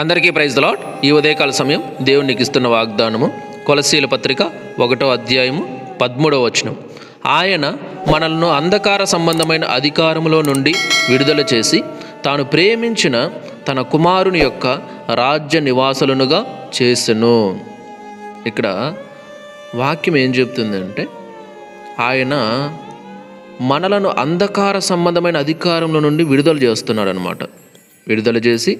అందరికీ praise lot ఈ ఉదయకాల సమయం దేవునికి ఇస్తున్న వాగ్దానము కొలసీల పత్రిక ఒకటో అధ్యాయము పదమూడవ వచనం. ఆయన మనల్ని అంధకార సంబంధమైన అధికారములో నుండి విడుదల చేసి తాను ప్రేమించిన తన కుమారుని యొక్క రాజ్య నివాసులనుగా చేసెను. ఇక్కడ వాక్యం ఏం చెప్తుందంటే ఆయన మనలను అంధకార సంబంధమైన అధికారంలో నుండి విడుదల చేస్తున్నాడు అనమాట విడుదల చేసి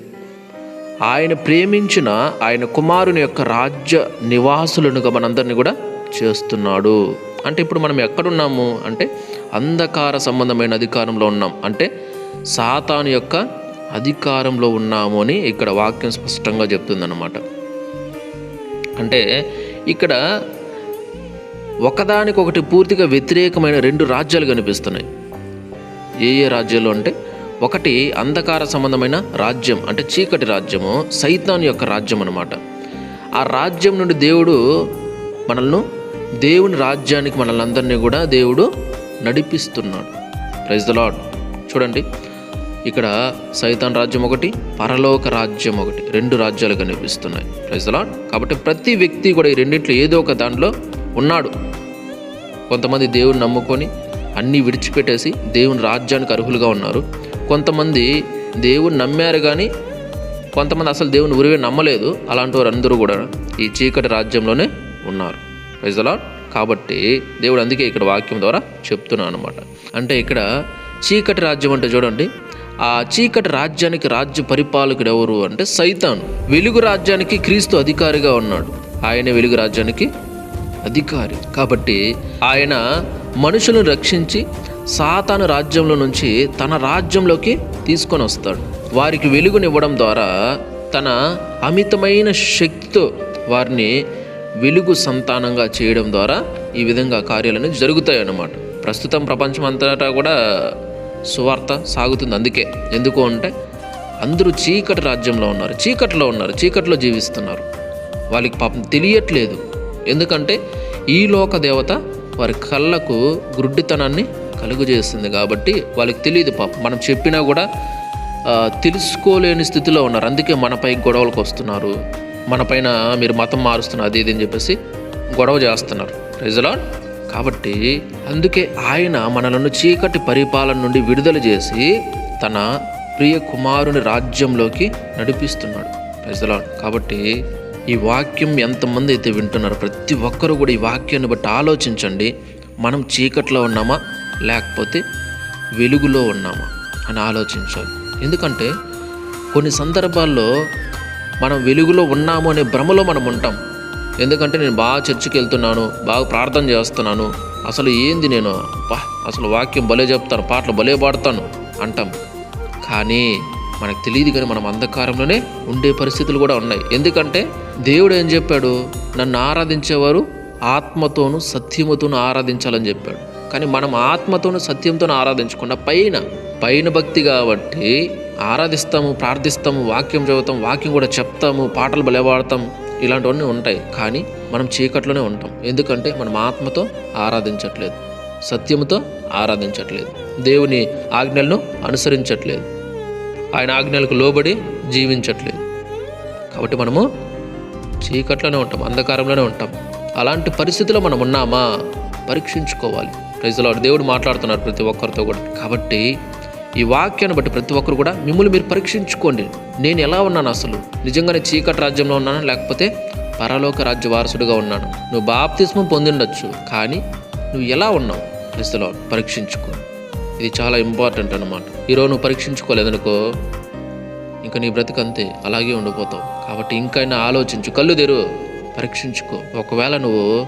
ఆయన ప్రేమించిన ఆయన కుమారుని యొక్క రాజ్య నివాసులనుగా మనందరినీ కూడా చేస్తున్నాడు. అంటే ఇప్పుడు మనం ఎక్కడున్నాము? అంటే అంధకార సంబంధమైన అధికారంలో ఉన్నాం. అంటే సాతాను యొక్క అధికారంలో ఉన్నాము అని ఇక్కడ వాక్యం స్పష్టంగా చెప్తుందన్నమాట. అంటే ఇక్కడ ఒకదానికొకటి పూర్తిగా వ్యతిరేకమైన రెండు రాజ్యాలు కనిపిస్తున్నాయి. ఏ ఏ రాజ్యాలు అంటే ఒకటి అంధకార సంబంధమైన రాజ్యం అంటే చీకటి రాజ్యము సైతాన్ యొక్క రాజ్యం అన్నమాట. ఆ రాజ్యం నుండి దేవుడు మనల్ని దేవుని రాజ్యానికి మనల్ని అందరినీ కూడా దేవుడు నడిపిస్తున్నాడు. ప్రైజ్ ద లాడ్ చూడండి ఇక్కడ సైతాన్ రాజ్యం ఒకటి పరలోక రాజ్యం ఒకటి రెండు రాజ్యాలు కనిపిస్తున్నాయి. ప్రైజ్ ద లాడ్ కాబట్టి ప్రతి వ్యక్తి కూడా ఈ రెండింటిలో ఏదో ఒక దాంట్లో ఉన్నాడు. కొంతమంది దేవుని నమ్ముకొని అన్నీ విడిచిపెట్టేసి దేవుని రాజ్యానికి అర్హులుగా ఉన్నారు. కొంతమంది దేవుని నమ్మారు కానీ కొంతమంది అసలు దేవుని ఉరివే నమ్మలేదు. అలాంటి వారు అందరూ కూడా ఈ చీకటి రాజ్యంలోనే ఉన్నారు. ప్రజలా కాబట్టి దేవుడు అందుకే ఇక్కడ వాక్యం ద్వారా చెప్తున్నాను అనమాట అంటే ఇక్కడ చీకటి రాజ్యం అంటే చూడండి. ఆ చీకటి రాజ్యానికి రాజ్య పరిపాలకుడు ఎవరు అంటే సైతాను. వెలుగు రాజ్యానికి క్రీస్తు అధికారిగా ఉన్నాడు. ఆయనే వెలుగు రాజ్యానికి అధికారి. కాబట్టి ఆయన మనుషులను రక్షించి సాతాను రాజ్యంలో నుంచి తన రాజ్యంలోకి తీసుకొని వస్తాడు. వారికి వెలుగునివ్వడం ద్వారా తన అమితమైన శక్తితో వారిని వెలుగు సంతానంగా చేయడం ద్వారా ఈ విధంగా కార్యాలను జరుగుతాయి అన్నమాట. ప్రస్తుతం ప్రపంచం అంతటా కూడా సువార్త సాగుతుంది అందుకే. ఎందుకు అంటే అందరూ చీకటి రాజ్యంలో ఉన్నారు. చీకట్లో ఉన్నారు. చీకట్లో జీవిస్తున్నారు. వాళ్ళకి పాపం తెలియట్లేదు. ఎందుకంటే ఈ లోక దేవత వారి కళ్ళకు గుడ్డితనాన్ని కలుగు చేస్తుంది కాబట్టి వాళ్ళకి తెలియదు పాపం. మనం చెప్పినా కూడా తెలుసుకోలేని స్థితిలో ఉన్నారు. అందుకే మనపై గొడవలకు వస్తున్నారు. మనపైన మీరు మతం మారుస్తున్నారు అది ఇది అని చెప్పేసి గొడవ చేస్తున్నారు. రిజలా కాబట్టి అందుకే ఆయన మనలను చీకటి పరిపాలన నుండి విడుదల చేసి తన ప్రియ కుమారుని రాజ్యంలోకి నడిపిస్తున్నాడు. రిజలా కాబట్టి ఈ వాక్యం ఎంతమంది అయితే వింటున్నారో ప్రతి ఒక్కరూ కూడా ఈ వాక్యాన్ని బట్టి ఆలోచించండి. మనం చీకట్లో ఉన్నామా? లేకపోతే వెలుగులో ఉన్నామా అని ఆలోచించాలి. ఎందుకంటే కొన్ని సందర్భాల్లో మనం వెలుగులో ఉన్నాము అనే భ్రమలో మనం ఉంటాం. ఎందుకంటే నేను బాగా చర్చికి వెళ్తున్నాను బాగా ప్రార్థన చేస్తున్నాను. అసలు ఏంది నేను? అబ్బా అసలు వాక్యం భలే చెప్తాను పాటలు భలే పాడతాను అంటాం. కానీ మనకు తెలియదు కానీ మనం అంధకారంలోనే ఉండే పరిస్థితులు కూడా ఉన్నాయి. ఎందుకంటే దేవుడు ఏం చెప్పాడు? నన్ను ఆరాధించేవారు ఆత్మతోనూ సత్యముతోనూ ఆరాధించాలని చెప్పాడు. కానీ మనం ఆత్మతోనూ సత్యంతో ఆరాధించకుండా పైన పైన భక్తి కాబట్టి ఆరాధిస్తాము ప్రార్థిస్తాము వాక్యం చదువుతాం వాక్యం కూడా చెప్తాము పాటలు బలవాడతాం ఇలాంటివన్నీ ఉంటాయి. కానీ మనం చీకట్లోనే ఉంటాం. ఎందుకంటే మనం ఆత్మతో ఆరాధించట్లేదు. సత్యముతో ఆరాధించట్లేదు. దేవుని ఆజ్ఞలను అనుసరించట్లేదు. ఆయన ఆజ్ఞలకు లోబడి జీవించట్లేదు. కాబట్టి మనము చీకట్లోనే ఉంటాం అంధకారంలోనే ఉంటాం. అలాంటి పరిస్థితిలో మనం ఉన్నామా? పరీక్షించుకోవాలి. ప్రజలు దేవుడు మాట్లాడుతున్నారు ప్రతి ఒక్కరితో కూడా. కాబట్టి ఈ వాక్యాన్ని బట్టి ప్రతి ఒక్కరు కూడా మిమ్మల్ని మీరు పరీక్షించుకోండి. నేను ఎలా ఉన్నాను అసలు? నిజంగానే చీకటి రాజ్యంలో ఉన్నానా? లేకపోతే పరలోక రాజ్య వారసుడిగా ఉన్నాను? నువ్వు బాప్తిస్మం పొందిండొచ్చు కానీ నువ్వు ఎలా ఉన్నావు? ప్రజలో పరీక్షించుకో. ఇది చాలా ఇంపార్టెంట్ అనమాట ఈరోజు నువ్వు పరీక్షించుకోలేదనుకో ఇంకా నీ బ్రతుకు అంతే అలాగే ఉండిపోతావు. కాబట్టి ఇంకైనా ఆలోచించు. కళ్ళు తెరు పరీక్షించుకో. ఒకవేళ నువ్వు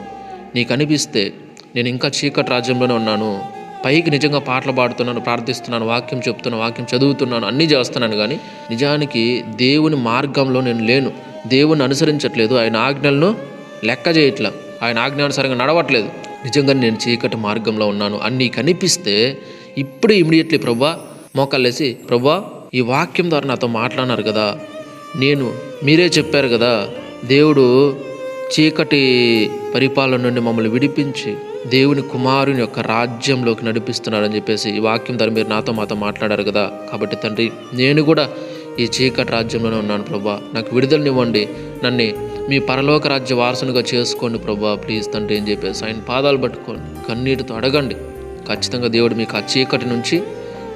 నీకు అనిపిస్తే నేను ఇంకా చీకటి రాజ్యంలోనే ఉన్నాను. పైకి నిజంగా పాటలు పాడుతున్నాను ప్రార్థిస్తున్నాను వాక్యం చెప్తున్నాను వాక్యం చదువుతున్నాను అన్నీ చేస్తున్నాను కానీ నిజానికి దేవుని మార్గంలో నేను లేను. దేవుని అనుసరించట్లేదు. ఆయన ఆజ్ఞలను లెక్క చేయట్లా. ఆయన ఆజ్ఞానుసారంగా నడవట్లేదు. నిజంగా నేను చీకటి మార్గంలో ఉన్నాను. అని నీకు అనిపిస్తే ఇప్పుడు ఇమీడియట్లీ ప్రభా మోకాళ్ళేసి ప్రభా ఈ వాక్యం ద్వారా నాతో మాట్లాడినారు కదా. నేను మీరే చెప్పారు కదా. దేవుడు చీకటి పరిపాలన నుండి మమ్మల్ని విడిపించి దేవుని కుమారుని యొక్క రాజ్యంలోకి నడిపిస్తున్నారని చెప్పేసి ఈ వాక్యం ద్వారా మీరు నాతో మాతో మాట్లాడారు కదా. కాబట్టి తండ్రి నేను కూడా ఈ చీకటి రాజ్యంలోనే ఉన్నాను ప్రభా. నాకు విడుదలనివ్వండి నన్ను మీ పరలోక రాజ్య వారసునిగా చేసుకోండి ప్రభా. ప్లీజ్ తండ్రి అని చెప్పేసి ఆయన పాదాలు పట్టుకోండి కన్నీటితో అడగండి. ఖచ్చితంగా దేవుడు మీకు ఆ చీకటి నుంచి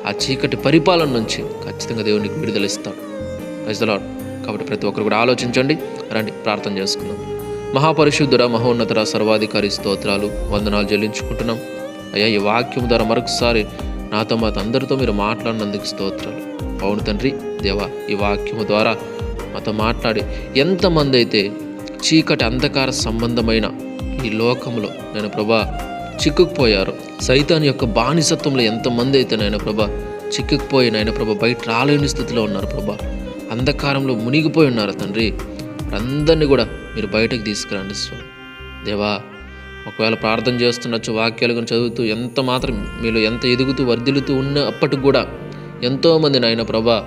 ఆ చీకటి పరిపాలన నుంచి ఖచ్చితంగా దేవుడికి విడుదల ఇస్తాడు. ప్రజలాడు కాబట్టి ప్రతి ఒక్కరు కూడా ఆలోచించండి. రండి ప్రార్థన చేసుకుందాం. మహాపరిశుద్ధుడ మహోన్నతర సర్వాధికారి స్తోత్రాలు వందనాలు చెల్లించుకుంటున్నాం. అయ్యా ఈ వాక్యం ద్వారా మరొకసారి నాతో మా అందరితో మీరు మాట్లాడినందుకు స్తోత్రాలు. అవును తండ్రి దేవా ఈ వాక్యము ద్వారా మాతో మాట్లాడి ఎంతమంది అయితే చీకటి అంధకార సంబంధమైన ఈ లోకంలో నేను ప్రభా చిక్కుకుపోయారు సైతాన్ యొక్క బానిసత్వంలో ఎంతమంది అయితే నాయన ప్రభా చిక్కుకుపోయి నాయన ప్రభా బయట రాలేని స్థితిలో ఉన్నారు ప్రభా. అంధకారంలో మునిగిపోయి ఉన్నారు తండ్రి. అందరినీ కూడా మీరు బయటకు తీసుకురండి స్వామి. దేవా ఒకవేళ ప్రార్థన చేస్తున్నచ్చు వాక్యాలు కానీ చదువుతూ ఎంత మాత్రం మీలో ఎంత ఎదుగుతూ వర్ధిల్లుతూ ఉన్న అప్పటికి కూడా ఎంతోమంది నాయన ప్రభా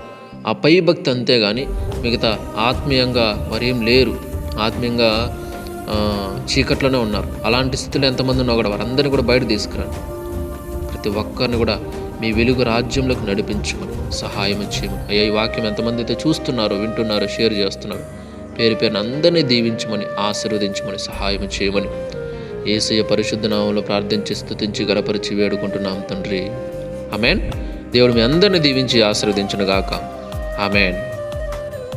ఆ పై భక్తి అంతేగాని మిగతా ఆత్మీయంగా మరేం లేరు. ఆత్మీయంగా చీకట్లోనే ఉన్నారు. అలాంటి స్థితిలో ఎంతమంది ఉన్నా కూడా వారందరినీ కూడా బయట తీసుకురండి. ప్రతి ఒక్కరిని కూడా మీ వెలుగు రాజ్యంలోకి నడిపించమని సహాయం చేయమని. అయ్యా ఈ వాక్యం ఎంతమంది అయితే చూస్తున్నారో వింటున్నారో షేర్ చేస్తున్నారు పేరు పేరున అందరినీ దీవించమని ఆశీర్వదించమని సహాయం చేయమని. ఏసయ పరిశుద్ధ నామంలో ప్రార్థించి స్థుతించి గలపరిచి వేడుకుంటున్నాం తండ్రి. ఆమెన్. దేవుడు మీ అందరిని దీవించి ఆశీర్వదించును గాక ఆమెన్.